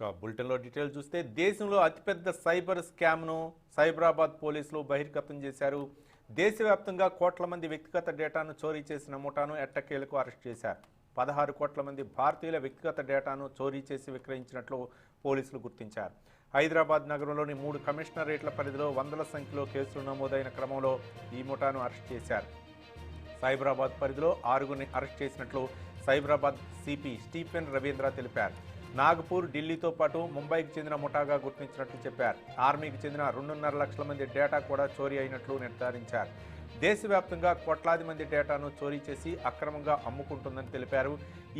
ఇక బులెటిన్లో డీటెయిల్ చూస్తే దేశంలో అతిపెద్ద సైబర్ స్కామ్ను సైబరాబాద్ పోలీసులు బహిర్గతం చేశారు. దేశవ్యాప్తంగా కోట్ల మంది వ్యక్తిగత డేటాను చోరీ చేసిన ముఠాను ఎట్టకేలకు అరెస్ట్ చేశారు. పదహారు కోట్ల మంది భారతీయుల వ్యక్తిగత డేటాను చోరీ చేసి విక్రయించినట్లు పోలీసులు గుర్తించారు. హైదరాబాద్ నగరంలోని మూడు కమిషనరేట్ల పరిధిలో వందల సంఖ్యలో కేసులు నమోదైన క్రమంలో ఈ ముఠాను అరెస్ట్ చేశారు. సైబరాబాద్ పరిధిలో ఆరుగురిని అరెస్ట్ చేసినట్లు సైబరాబాద్ సిపి స్టీఫెన్ రవీంద్ర తెలిపారు. నాగపూర్ ఢిల్లీతో పాటు ముంబైకి చెందిన ముఠాగా గుర్తించినట్లు చెప్పారు. ఆర్మీకి చెందిన రెండున్నర లక్షల మంది డేటా కూడా చోరీ అయినట్లు నిర్ధారించారు. దేశవ్యాప్తంగా కోట్లాది మంది డేటాను చోరీ చేసి అక్రమంగా అమ్ముకుంటుందని తెలిపారు.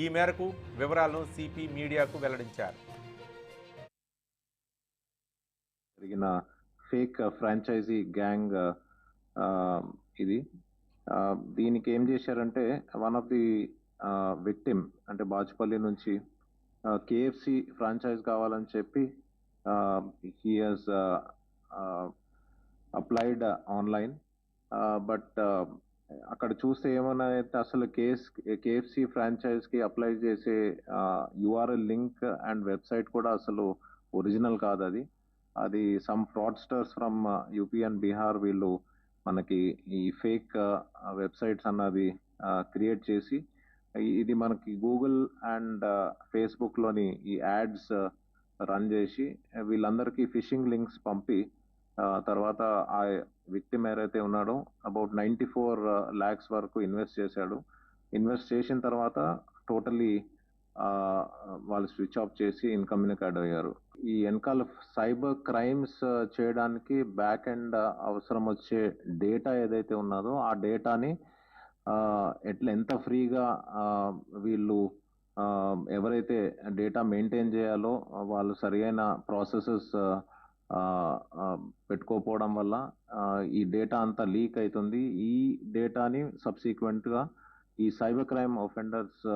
ఈ మేరకు వివరాలను సిపి మీడియాకు వెల్లడించారు. జరిగిన ఫేక్ ఫ్రాంచైజీ గ్యాంగ్ ఇది దీనికి ఏం చేశారంటే వన్ ఆఫ్ ది విక్టిమ్ అంటే బాజ్పల్లి నుంచి కేఎఫ్సి ఫ్రాంచైజ్ కావాలని చెప్పి he has applied online but అక్కడ చూస్తే ఏమన్నా అయితే అసలు కేఎస్ కేఎఫ్సి ఫ్రాంచైజ్కి అప్లై చేసే యుఆర్ఎల్ లింక్ అండ్ వెబ్సైట్ కూడా అసలు ఒరిజినల్ కాదు అది. అది some fraudsters from UP and Bihar వీళ్ళు మనకి ఈ ఫేక్ వెబ్సైట్స్ అన్నది క్రియేట్ చేసి ఇది మనకి గూగుల్ అండ్ ఫేస్బుక్లోని ఈ యాడ్స్ రన్ చేసి వీళ్ళందరికీ ఫిషింగ్ లింక్స్ పంపి తర్వాత ఆ విక్టిమ్ ఏదైతే ఉన్నాడో అబౌట్ నైంటీ ఫోర్ ల్యాక్స్ వరకు ఇన్వెస్ట్ చేశాడు. ఇన్వెస్ట్ చేసిన తర్వాత టోటలీ వాళ్ళు స్విచ్ ఆఫ్ చేసి ఇన్కమ్యూనికేట్ అయ్యారు. ఈ వెనకాల సైబర్ క్రైమ్స్ చేయడానికి బ్యాక్ ఎండ్ అవసరం వచ్చే డేటా ఏదైతే ఉన్నదో ఆ డేటాని ఎట్లా ఎంత ఫ్రీగా వీళ్ళు ఎవరైతే డేటా మెయింటైన్ చేయాలో వాళ్ళు సరియైన ప్రాసెసెస్ పెట్టుకోపోవడం వల్ల ఈ డేటా అంతా లీక్ అవుతుంది. ఈ డేటాని సబ్సిక్వెంట్గా ఈ సైబర్ క్రైమ్ ఒఫెండర్స్